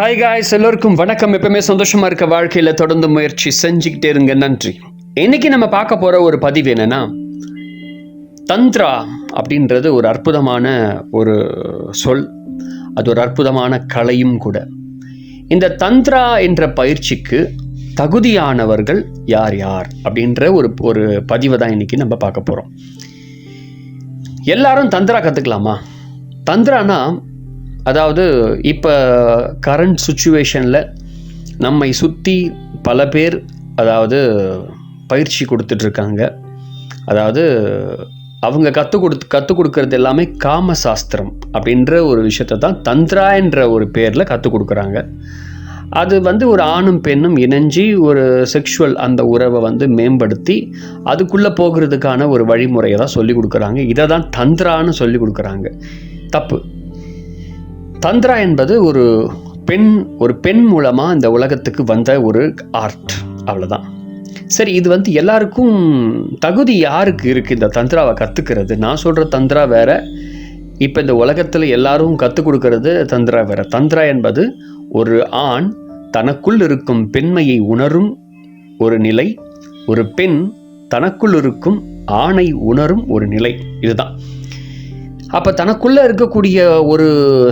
Hi guys எல்லோருக்கும் வணக்கம். எப்பவுமே சந்தோஷமா இருக்க வாழ்க்கையில தொடர்ந்து முயற்சி செஞ்சுக்கிட்டே இருங்க. நன்றி. இன்னைக்கு நம்ம பார்க்க போற ஒரு பதிவு என்னன்னா தந்த்ரா அப்படின்றது ஒரு அற்புதமான ஒரு சொல். அது ஒரு அற்புதமான கலையும் கூட. இந்த தந்த்ரா என்ற பயிற்சிக்கு தகுதியானவர்கள் யார் யார் அப்படின்ற ஒரு ஒரு பதிவை தான் இன்னைக்கு நம்ம பார்க்க போகிறோம் எல்லாரும் தந்திரா கற்றுக்கலாமா தந்திரானா அதாவது இப்போ கரண்ட் சுச்சுவேஷனில் நம்மை சுற்றி பல பேர் அதாவது பயிற்சி கொடுத்துட்ருக்காங்க அதாவது அவங்க கற்றுக் கொடுத்து கற்றுக் கொடுக்கறது எல்லாமே காமசாஸ்திரம் அப்படின்ற ஒரு விஷயத்தை தான் தந்திரான்ற ஒரு பேரில் கற்றுக் கொடுக்குறாங்க. அது வந்து ஒரு ஆணும் பெண்ணும் இணைஞ்சி ஒரு செக்ஷுவல் அந்த உறவை வந்து மேம்படுத்தி அதுக்குள்ளே போகிறதுக்கான ஒரு வழிமுறையை தான் சொல்லி கொடுக்குறாங்க. இதை தான் தந்திரான்னு சொல்லி கொடுக்குறாங்க. தப்பு. தந்திரா என்பது ஒரு பெண் ஒரு பெண் மூலமாக இந்த உலகத்துக்கு வந்த ஒரு ஆர்ட் அவ்வளோதான் சரி இது வந்து எல்லாருக்கும் தகுதி யாருக்கு இருக்குது இந்த தந்திராவை கற்றுக்கிறது நான் சொல்கிற தந்திரா வேற இப்போ இந்த உலகத்தில் எல்லாரும் கற்றுக் கொடுக்கறது தந்திரா வேற. தந்திரா என்பது ஒரு ஆண் தனக்குள் இருக்கும் பெண்மையை உணரும் ஒரு நிலை ஒரு பெண் தனக்குள் இருக்கும் ஆணை உணரும் ஒரு நிலை. இதுதான். அப்போ தனக்குள்ளே இருக்கக்கூடிய ஒரு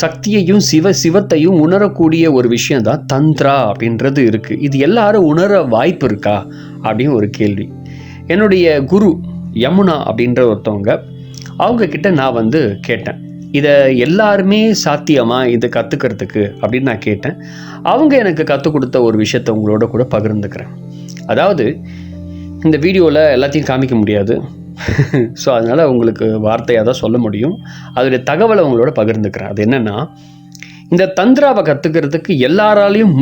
சக்தியையும் சிவ சிவத்தையும் உணரக்கூடிய ஒரு விஷயம் தான் தந்திரா அப்படின்றது இருக்குது இது எல்லாரும் உணர வாய்ப்பு இருக்கா? அப்படின்னு ஒரு கேள்வி. என்னுடைய குரு யமுனா அப்படின்ற ஒருத்தவங்க அவங்கக்கிட்ட நான் வந்து கேட்டேன். இதை எல்லாருமே சாத்தியமாக இதை கற்றுக்கிறதுக்கு அப்படின்னு நான் கேட்டேன். அவங்க எனக்கு கற்றுக் கொடுத்த ஒரு விஷயத்தை உங்களோட கூட பகிர்ந்துக்கிறேன். அதாவது இந்த வீடியோவில் எல்லாத்தையும் காமிக்க முடியாது. ஸோ அதனால் உங்களுக்கு வார்த்தையாக தான் சொல்ல முடியும். அதோடைய தகவலை உங்களோட பகிர்ந்துக்கிறேன். அது என்னென்னா இந்த தந்திராவை கற்றுக்கிறதுக்கு எல்லாராலையும்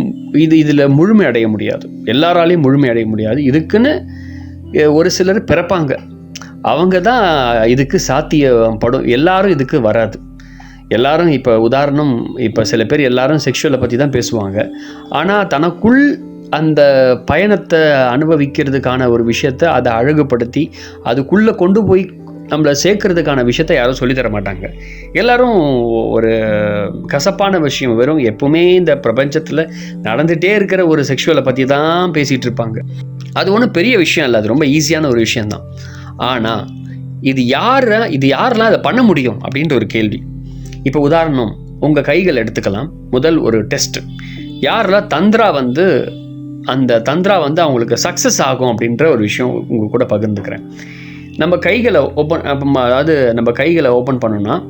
இது இதில் முழுமை அடைய முடியாது. எல்லாராலையும் முழுமை அடைய முடியாது. இதுக்குன்னு ஒரு சிலர் பிறப்பாங்க. அவங்க தான் இதுக்கு சாத்தியப்படும். எல்லாரும் இதுக்கு வராது. எல்லாரும் இப்போ உதாரணம் இப்போ சில பேர் எல்லாரும் செக்ஷுவலை பற்றி தான் பேசுவாங்க. ஆனால் தனக்குள் அந்த பயணத்தை அனுபவிக்கிறதுக்கான ஒரு விஷயத்த அதை அழகுபடுத்தி அதுக்குள்ளே கொண்டு போய் நம்மளை சேர்க்கறதுக்கான விஷயத்தை யாரும் சொல்லித் தர மாட்டாங்க. எல்லாரும் ஒரு கசப்பான விஷயம் வெறும் எப்பவுமே இந்த பிரபஞ்சத்தில் நடந்துகிட்டே இருக்கிற ஒரு செக்ஷுவலை பற்றி தான் பேசிகிட்டு இருப்பாங்க. அது ஒன்றும் பெரிய விஷயம் இல்லை அது ரொம்ப ஈஸியான ஒரு விஷயந்தான் ஆனால் இது யாரை இது யாரெல்லாம் அதை பண்ண முடியும் அப்படின்ற ஒரு கேள்வி. இப்போ உதாரணம் உங்கள் கைகள் எடுத்துக்கலாம். முதல் ஒரு டெஸ்ட் யாரெல்லாம் தந்திரா வந்து அந்த தந்திரா வந்து அவங்களுக்கு சக்ஸஸ் ஆகும் அப்படின்ற ஒரு விஷயம் உங்க கூட பகிர்ந்துக்கிறேன். நம்ம கைகளை ஓப்பன் அதாவது நம்ம கைகளை ஓப்பன் பண்ணோம்னா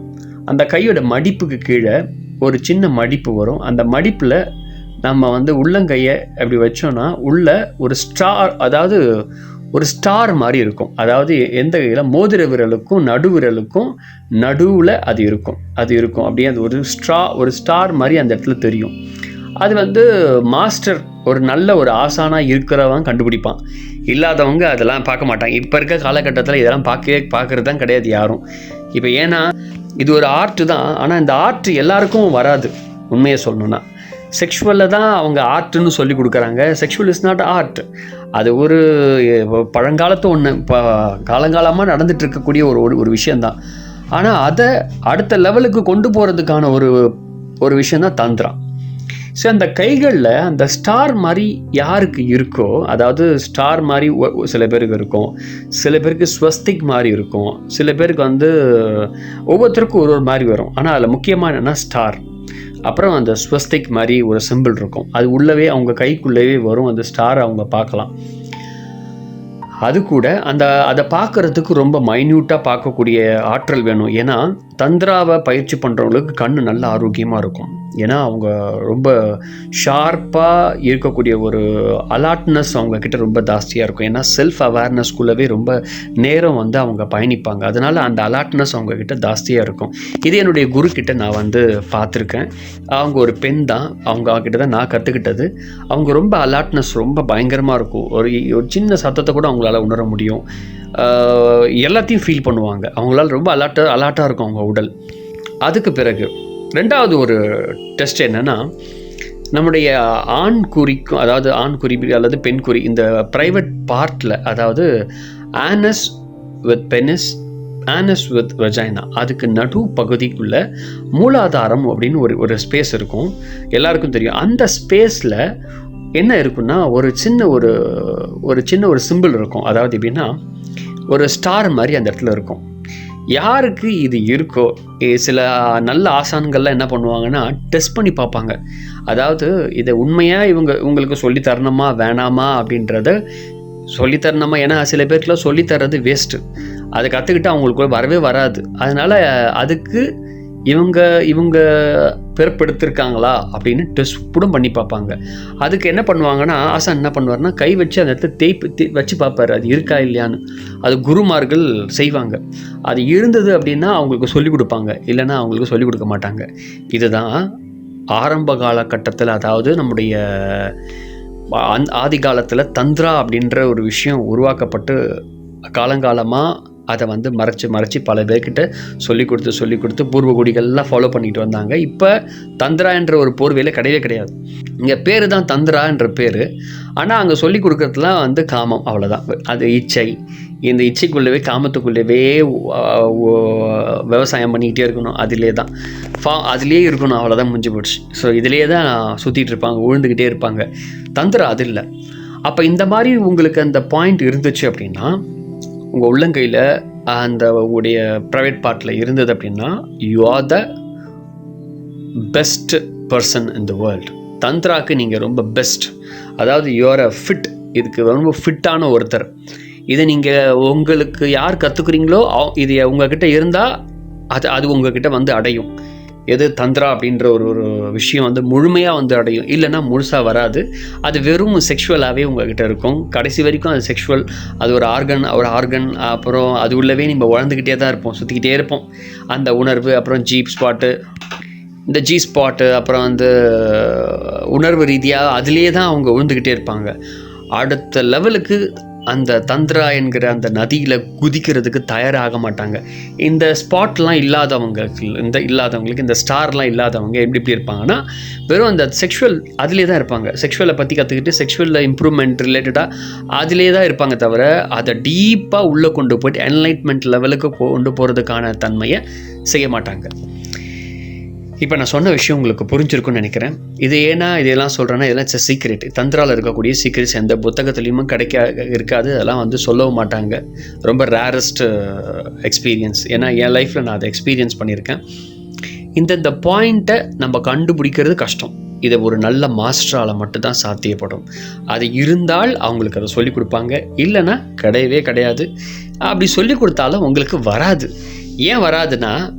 அந்த கையோட மடிப்புக்கு கீழே ஒரு சின்ன மடிப்பு வரும். அந்த மடிப்பில் நம்ம வந்து உள்ளங்கையை அப்படி வச்சோம்னா உள்ள ஒரு ஸ்டார் அதாவது ஒரு ஸ்டார் மாதிரி இருக்கும். அதாவது எந்த கையில்? மோதிர விரலுக்கும் நடுவிரலுக்கும் நடுவில் அது இருக்கும். அது இருக்கும். அப்படியே அது ஒரு ஸ்ட்ரா ஒரு ஸ்டார் மாதிரி அந்த இடத்துல தெரியும். அது வந்து மாஸ்டர் ஒரு நல்ல ஒரு ஆசானாக இருக்கிறவன் கண்டுபிடிப்பான். இல்லாதவங்க அதெல்லாம் பார்க்க மாட்டாங்க. இப்போ இருக்க காலகட்டத்தில் இதெல்லாம் பார்க்கவே பார்க்கறது தான் கிடையாது யாரும். இப்போ ஏன்னா இது ஒரு ஆர்ட் தான். ஆனால் இந்த ஆர்ட் எல்லாருக்கும் வராது. உண்மையை சொல்லணும்னா. செக்ஷுவலில் தான் அவங்க ஆர்ட்னு சொல்லி கொடுக்குறாங்க. செக்ஷுவல் இஸ் நாட் ஆர்ட் அது ஒரு பழங்காலத்து ஒன்று இப்போ காலங்காலமாக நடந்துட்டு இருக்கக்கூடிய ஒரு ஒரு- ஒரு விஷயந்தான் ஆனால் அதை அடுத்த லெவலுக்கு கொண்டு போகிறதுக்கான ஒரு ஒரு விஷயந்தான் தந்திரம். ஸோ அந்த கைகளில் அந்த ஸ்டார் மாதிரி யாருக்கு இருக்கோ அதாவது ஸ்டார் மாதிரி சில பேருக்கு இருக்கும். சில பேருக்கு ஸ்வஸ்திக் மாதிரி இருக்கும். சில பேருக்கு வந்து ஒவ்வொருத்தருக்கும் ஒரு ஒரு மாதிரி வரும். ஆனால் அதில் முக்கியமாக என்னென்னா ஸ்டார் அப்புறம் அந்த ஸ்வஸ்திக் மாதிரி ஒரு சிம்பிள் இருக்கும். அது உள்ளவே அவங்க கைக்குள்ளவே வரும். அந்த ஸ்டாரை அவங்க பார்க்கலாம். அது கூட அந்த அதை பார்க்குறதுக்கு ரொம்ப மைன்யூட்டாக பார்க்கக்கூடிய ஆற்றல் வேணும். ஏன்னா தந்திராவை பயிற்சி பண்ணுறவங்களுக்கு கண் நல்ல ஆரோக்கியமாக இருக்கும். ஏன்னா அவங்க ரொம்ப ஷார்ப்பாக இருக்கக்கூடிய ஒரு அலாட்னஸ் அவங்கக்கிட்ட ரொம்ப ஜாஸ்தியாக இருக்கும். ஏன்னா செல்ஃப் அவேர்னஸ்குள்ளவே ரொம்ப நேரம் வந்து அவங்க பயணிப்பாங்க. அதனால அந்த அலாட்னஸ் அவங்கக்கிட்ட ஜாஸ்தியாக இருக்கும். இது என்னுடைய குரு நான் வந்து பார்த்துருக்கேன். அவங்க ஒரு பெண் தான். அவங்க கிட்ட தான் நான் கற்றுக்கிட்டது அவங்க ரொம்ப அலாட்னஸ் ரொம்ப பயங்கரமாக இருக்கும். ஒரு ஒரு சின்ன சத்தத்தை கூட அவங்களால உணர முடியும். எல்லாத்தையும் ஃபீல் பண்ணுவாங்க. அவங்களால ரொம்ப அலாட்டாக அலாட்டாக இருக்கும் அவங்க உடல். அதுக்கு பிறகு ரெண்டாவது ஒரு டெஸ்ட் என்னென்னா நம்முடைய ஆண் குறிக்கும் அதாவது ஆண் குறி அல்லது பெண் குறி இந்த ப்ரைவேட் பார்ட்டில் அதாவது anus with penis anus with vagina அதுக்கு நடு பகுதிக்குள்ள மூலாதாரம் அப்படின்னு ஒரு ஒரு ஸ்பேஸ் இருக்கும். எல்லாருக்கும் தெரியும். அந்த ஸ்பேஸில் என்ன இருக்குன்னா ஒரு சின்ன ஒரு ஒரு சின்ன ஒரு சிம்பிள் இருக்கும். அதாவது எப்படின்னா ஒரு ஸ்டார் மாதிரி அந்த இடத்துல இருக்கும். யாருக்கு இது இருக்கோ சில நல்ல ஆசான்கள்லாம் என்ன பண்ணுவாங்கன்னா டெஸ்ட் பண்ணி பார்ப்பாங்க. அதாவது இதை உண்மையாக இவங்க உங்களுக்கு சொல்லி தரணுமா வேணாமா அப்படின்றத சொல்லித்தரணுமா ஏன்னா சில பேருக்குலாம் சொல்லித்தர்றது வேஸ்ட்டு அதை கற்றுக்கிட்டு அவங்களுக்கு வரவே வராது. அதனால் அதுக்கு இவங்க இவங்க பிறப்பெடுத்திருக்காங்களா அப்படின்னு டெஸ்ட் கூட பண்ணி பார்ப்பாங்க. அதுக்கு என்ன பண்ணுவாங்கன்னா ஆசான் என்ன பண்ணுவார்னா கை வச்சு அந்த இடத்துல தேய்ப்பு தே- வச்சு பார்ப்பாரு. அது இருக்கா இல்லையான்னு. அது குருமார்கள் செய்வாங்க. அது இருந்தது அப்படின்னா அவங்களுக்கு சொல்லிக் கொடுப்பாங்க. இல்லைன்னா அவங்களுக்கு சொல்லிக் கொடுக்க மாட்டாங்க. இதுதான் ஆரம்ப காலகட்டத்தில் அதாவது நம்முடைய அந் ஆதி காலத்தில் தந்திரா அப்படின்ற ஒரு விஷயம் உருவாக்கப்பட்டு காலங்காலமாக அதை வந்து மறைச்சி மறைச்சி பல பேர்கிட்ட சொல்லி கொடுத்து சொல்லி கொடுத்து பூர்வகுடிகள்லாம் ஃபாலோ பண்ணிட்டு வந்தாங்க. இப்போ தந்திரா என்ற ஒரு போர்வையில் கிடையவே கிடையாது. இங்கே பேர் தான் தந்திரா என்ற பேர். ஆனால் அங்கே சொல்லி கொடுக்குறதுலாம் வந்து காமம் அவ்வளோதான் அது இச்சை. இந்த இச்சைக்குள்ளவே காமத்துக்குள்ளவே விவசாயம் பண்ணிக்கிட்டே இருக்கணும். அதிலே தான். ஃபா அதுலேயே இருக்கணும் அவ்வளோதான் முடிஞ்சு போச்சு. ஸோ இதிலே தான் சுற்றிட்டு இருப்பாங்க உழுந்துக்கிட்டே இருப்பாங்க. தந்திரா அது இல்லை. அப்போ இந்த மாதிரி உங்களுக்கு அந்த பாயிண்ட் இருந்துச்சு அப்படின்னா உங்கள் உள்ளங்கையில் அந்த உங்களுடைய ப்ரைவேட் பார்ட்டில் இருந்தது அப்படின்னா you are the best person in the world தந்த்ராக்கு நீங்கள் ரொம்ப பெஸ்ட் அதாவது யூஆர் அ ஃபிட் இதுக்கு ரொம்ப ஃபிட்டான ஒருத்தர். இதை நீங்கள் உங்களுக்கு யார் கற்றுக்குறீங்களோ இது உங்ககிட்ட இருந்தால் அது அது உங்ககிட்ட வந்து அடையும். எது தந்திரா அப்படின்ற ஒரு ஒரு விஷயம் வந்து முழுமையாக வந்து அடையும். இல்லைன்னா முழுசாக வராது. அது வெறும் செக்ஷுவலாகவே உங்ககிட்ட இருக்கும். கடைசி வரைக்கும் அது செக்ஷுவல் அது ஒரு ஆர்கன் ஒரு ஆர்கன் அப்புறம் அது உள்ளவே நம்ம வளர்ந்துக்கிட்டே தான் இருப்போம். சுற்றிக்கிட்டே இருப்போம். அந்த உணர்வு அப்புறம் ஜீப் ஸ்பாட்டு இந்த ஜி ஸ்பாட்டு அப்புறம் வந்து உணர்வு ரீதியாக அதுலேயே தான் அவங்க விழுந்துக்கிட்டே இருப்பாங்க. அடுத்த லெவலுக்கு அந்த தந்திரா என்கிற அந்த நதியில் குதிக்கிறதுக்கு தயாராக மாட்டாங்க. இந்த ஸ்பாட்லாம் இல்லாதவங்க இந்த இல்லாதவங்களுக்கு இந்த ஸ்டார்லாம் இல்லாதவங்க எப்படி எப்படி இருப்பாங்கன்னா வெறும் அந்த செக்ஷுவல் அதிலே தான் இருப்பாங்க. செக்ஷுவலை பற்றி கற்றுக்கிட்டு செக்ஷுவலில் இம்ப்ரூவ்மெண்ட் ரிலேட்டடாக அதிலே தான் இருப்பாங்க தவிர அதை டீப்பாக உள்ளே கொண்டு போயிட்டு என்லைட்மெண்ட் லெவலுக்கு கொண்டு போகிறதுக்கான தன்மையை செய்ய மாட்டாங்க. இப்போ நான் சொன்ன விஷயம் உங்களுக்கு புரிஞ்சிருக்கும்னு நினைக்கிறேன். இது ஏன்னா இதெல்லாம் சொல்கிறேன்னா இதெல்லாம் சீக்ரெட் தந்திராவில் இருக்கக்கூடிய சீக்ரெட்ஸ் எந்த புத்தகத்துலேயுமே கிடைக்க இருக்காது. அதெல்லாம் வந்து சொல்லவும் மாட்டாங்க. ரொம்ப ரேரஸ்ட் எக்ஸ்பீரியன்ஸ் uh, ஏன்னா என் லைஃப்பில் நான் அதை எக்ஸ்பீரியன்ஸ் பண்ணியிருக்கேன். இந்தந்த பாயிண்ட்டை நம்ம கண்டுபிடிக்கிறது கஷ்டம். இதை ஒரு நல்ல மாஸ்டரால் மட்டும்தான் சாத்தியப்படும். அது இருந்தால் அவங்களுக்கு அதை சொல்லிக் கொடுப்பாங்க. இல்லைன்னா கிடையவே கிடையாது. அப்படி சொல்லிக் கொடுத்தாலும் உங்களுக்கு வராது. ஏன் வராதுன்னா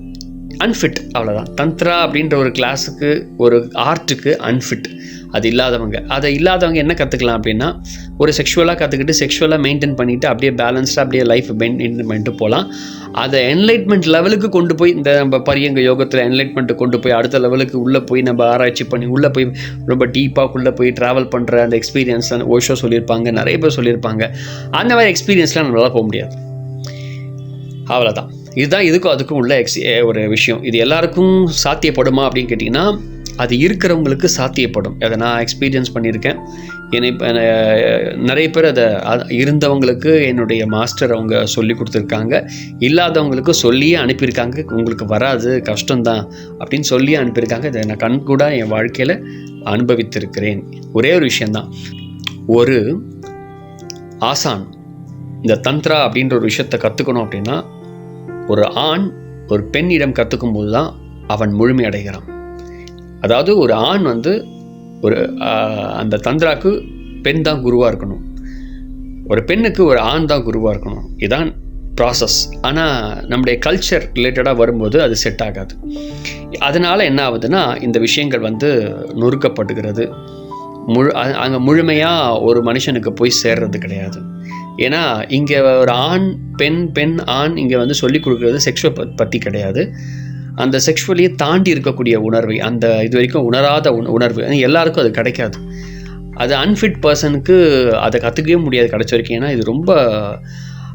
அன்ஃபிட் அவ்வளோதான் தந்த்ரா அப்படின்ற ஒரு கிளாஸுக்கு ஒரு ஆர்ட்டுக்கு அன்ஃபிட் அது இல்லாதவங்க. அதை இல்லாதவங்க என்ன கற்றுக்கலாம் அப்படின்னா ஒரு செக்ஷுவலாக கற்றுக்கிட்டு செக்ஷுவலாக மெயின்டைன் பண்ணிவிட்டு அப்படியே பேலன்ஸ்டாக அப்படியே லைஃப் மெயின்டைன் பண்ணிட்டு போகலாம் அதை என்லைட்மெண்ட் லெவலுக்கு கொண்டு போய் இந்த நம்ம பரியங்க யோகத்தில் என்லைட்மெண்ட்டு கொண்டு போய் அடுத்த லெவலுக்கு உள்ளே போய் நம்ம ஆராய்ச்சி பண்ணி உள்ளே போய் ரொம்ப டீப்பாக உள்ளே போய் ட்ராவல் பண்ணுற அந்த எக்ஸ்பீரியன்ஸ் அந்த ஓஷோ சொல்லியிருப்பாங்க நிறைய பேர் சொல்லியிருப்பாங்க. அந்த மாதிரி எக்ஸ்பீரியன்ஸ்லாம் நம்மளால் போக முடியாது. அவ்வளோதான் இதுதான் இதுக்கும் அதுக்கும் உள்ள எக்ஸ் ஒரு விஷயம். இது எல்லாருக்கும் சாத்தியப்படுமா அப்படின்னு கேட்டிங்கன்னா அது இருக்கிறவங்களுக்கு சாத்தியப்படும். அதை நான் எக்ஸ்பீரியன்ஸ் பண்ணியிருக்கேன். என்னை இப்போ நிறைய பேர் அதை இருந்தவங்களுக்கு என்னுடைய மாஸ்டர் அவங்க சொல்லி கொடுத்துருக்காங்க. இல்லாதவங்களுக்கு சொல்லியே அனுப்பியிருக்காங்க. உங்களுக்கு வராது கஷ்டம்தான் அப்படின்னு சொல்லியே அனுப்பியிருக்காங்க. இதை நான் கண்கூட என் வாழ்க்கையில் அனுபவித்திருக்கிறேன். ஒரே ஒரு விஷயந்தான் ஒரு ஆசான் இந்த தந்த்ரா அப்படின்ற ஒரு விஷயத்தை கற்றுக்கணும் அப்படின்னா ஒரு ஆண் ஒரு பெண்ணிடம் கற்றுக்கும் போது தான் அவன் முழுமை அடைகிறான். அதாவது ஒரு ஆண் வந்து ஒரு அந்த தந்திராக்கு பெண் தான் குருவாக இருக்கணும். ஒரு பெண்ணுக்கு ஒரு ஆண் தான் குருவாக இருக்கணும். இதான் ப்ராசஸ் ஆனால் நம்முடைய கல்ச்சர் ரிலேட்டடாக வரும்போது அது செட் ஆகாது. அதனால் என்ன ஆகுதுன்னா இந்த விஷயங்கள் வந்து நொறுக்கப்படுகிறது முழு அங்கே முழுமையாக ஒரு மனுஷனுக்கு போய் சேர்றது கிடையாது. ஏன்னா இங்கே ஒரு ஆண் பெண் பெண் ஆண் இங்கே வந்து சொல்லிக் கொடுக்குறது செக்ஷுவல் பற்றி கிடையாது. அந்த செக்ஷுவலியை தாண்டி இருக்கக்கூடிய உணர்வை அந்த இது வரைக்கும் உணராத உண உணர்வு எல்லாருக்கும் அது கிடைக்காது. அது அன்ஃபிட் பர்சனுக்கு அதை கற்றுக்கவே முடியாது கிடச்ச வரைக்கும். ஏன்னா இது ரொம்ப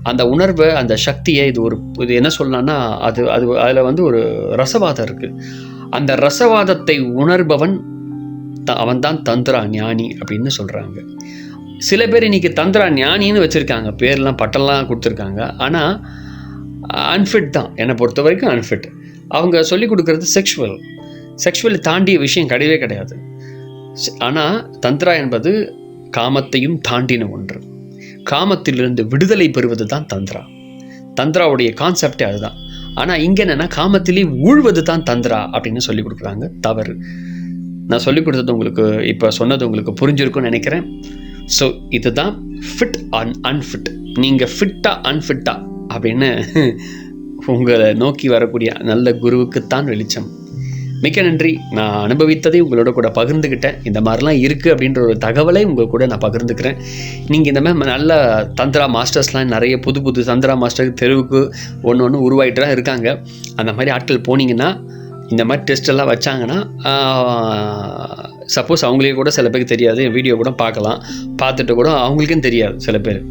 அந்த உணர்வை அந்த சக்தியை இது ஒரு இது என்ன சொல்லலாம்னா அது அது அதில் வந்து ஒரு ரசவாதம் இருக்குது அந்த ரசவாதத்தை உணர்பவன் த அவன் தான் தந்திரா ஞானி அப்படின்னு சொல்கிறாங்க சில பேர் இன்னைக்கு தந்திரா ஞானின்னு வச்சுருக்காங்க. பேர்லாம் பட்டம்லாம் கொடுத்துருக்காங்க. ஆனால் அன்ஃபிட் தான். என்னை பொறுத்த வரைக்கும் அன்ஃபிட் அவங்க சொல்லிக் கொடுக்குறது செக்ஷுவல் செக்ஷுவல் தாண்டிய விஷயம் கிடையவே கிடையாது. ஆனால் தந்திரா என்பது காமத்தையும் தாண்டின ஒன்று. காமத்திலிருந்து விடுதலை பெறுவது தான் தந்திரா. தந்திராவுடைய கான்செப்டே அதுதான். ஆனால் இங்கே என்னென்னா காமத்திலே ஊழ்வது தான் தந்திரா அப்படின்னு சொல்லி கொடுக்குறாங்க. தவறு. நான் சொல்லி கொடுத்தது உங்களுக்கு இப்போ சொன்னது உங்களுக்கு புரிஞ்சிருக்கும்னு நினைக்கிறேன். ஸோ இதுதான் ஃபிட் அன் அன்ஃபிட் நீங்கள் ஃபிட்டா அன்ஃபிட்டா அப்படின்னு உங்களை நோக்கி வரக்கூடிய நல்ல குருவுக்குத்தான் வெளிச்சம். மிக்க நன்றி. நான் அனுபவித்ததை உங்களோட கூட பகிர்ந்துக்கிட்டேன் இந்த மாதிரிலாம் இருக்குது அப்படின்ற ஒரு தகவலை உங்கள் கூட நான் பகிர்ந்துக்கிறேன். நீங்கள் இந்த மாதிரி நல்ல தந்திரா மாஸ்டர்ஸ்லாம் நிறைய புது புது தந்திரா மாஸ்டர் தெருவுக்கு ஒன்று ஒன்று உருவாகிட்டு தான் இருக்காங்க. அந்த மாதிரி ஆட்கள் போனீங்கன்னா இந்த மாதிரி டெஸ்ட்டெல்லாம் வச்சாங்கன்னா சப்போஸ் அவங்களே கூட சில பேருக்கு தெரியாது. என் வீடியோ கூட பார்க்கலாம். பார்த்துட்டு கூட அவங்களுக்கும் தெரியாது சில பேர்.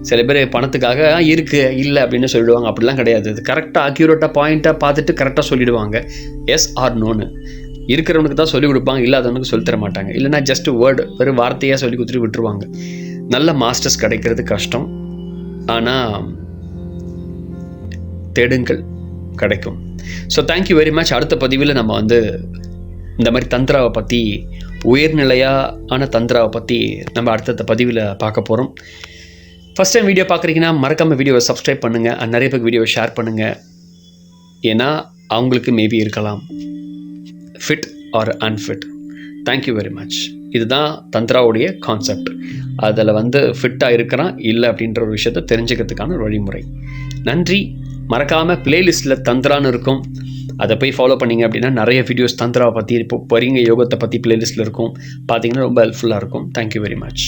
சில பேர் பணத்துக்காக இருக்குது இல்லை அப்படின்னு சொல்லிடுவாங்க. அப்படிலாம் கிடையாது. இது கரெக்டாக அக்யூரேட்டாக பாயிண்ட்டாக பார்த்துட்டு கரெக்டாக சொல்லிடுவாங்க. எஸ் ஆர் நோன்னு இருக்கிறவனுக்கு தான் சொல்லிக் கொடுப்பாங்க இல்லாதவனுக்கு சொல்லித் தர மாட்டாங்க. இல்லைன்னா ஜஸ்ட் வேர்டு வெறும் வார்த்தையாக சொல்லி கொடுத்துட்டு விட்டுருவாங்க. நல்ல மாஸ்டர்ஸ் கிடைக்கிறது கஷ்டம். ஆனால் தேடுங்கள் கிடைக்கும். ஸோ தேங்க்யூ வெரி மச் அடுத்த பதிவில் நம்ம வந்து இந்த மாதிரி தந்திராவை பற்றி உயர்நிலையான தந்திராவை பற்றி நம்ம அடுத்தடுத்த பதிவில் பார்க்க போகிறோம் ஃபஸ்ட் டைம் வீடியோ பார்க்குறீங்கன்னா மறக்காமல் வீடியோவை சப்ஸ்கிரைப் பண்ணுங்கள் and நிறைய பேருக்கு வீடியோவை ஷேர் பண்ணுங்கள் ஏன்னா அவங்களுக்கு மேபி இருக்கலாம். Fit or unfit thank you very much இதுதான் தந்திராவுடைய கான்செப்ட் அதில் வந்து ஃபிட்டாக இருக்கிறான் இல்லை அப்படின்ற ஒரு விஷயத்தை தெரிஞ்சுக்கிறதுக்கான வழிமுறை. நன்றி. மறக்காமல் பிளேலிஸ்ட்டில் தந்திரான்னு இருக்கும். அதை போய் ஃபாலோ பண்ணீங்க அப்படின்னா நிறைய வீடியோஸ் தந்திராவை பற்றி இப்போ பரிங்க யோகத்தை பற்றி பிளேலிஸ்ட்டில் இருக்கும். பார்த்தீங்கன்னா ரொம்ப ஹெல்ப்ஃபுல்லாக இருக்கும். Thank you very much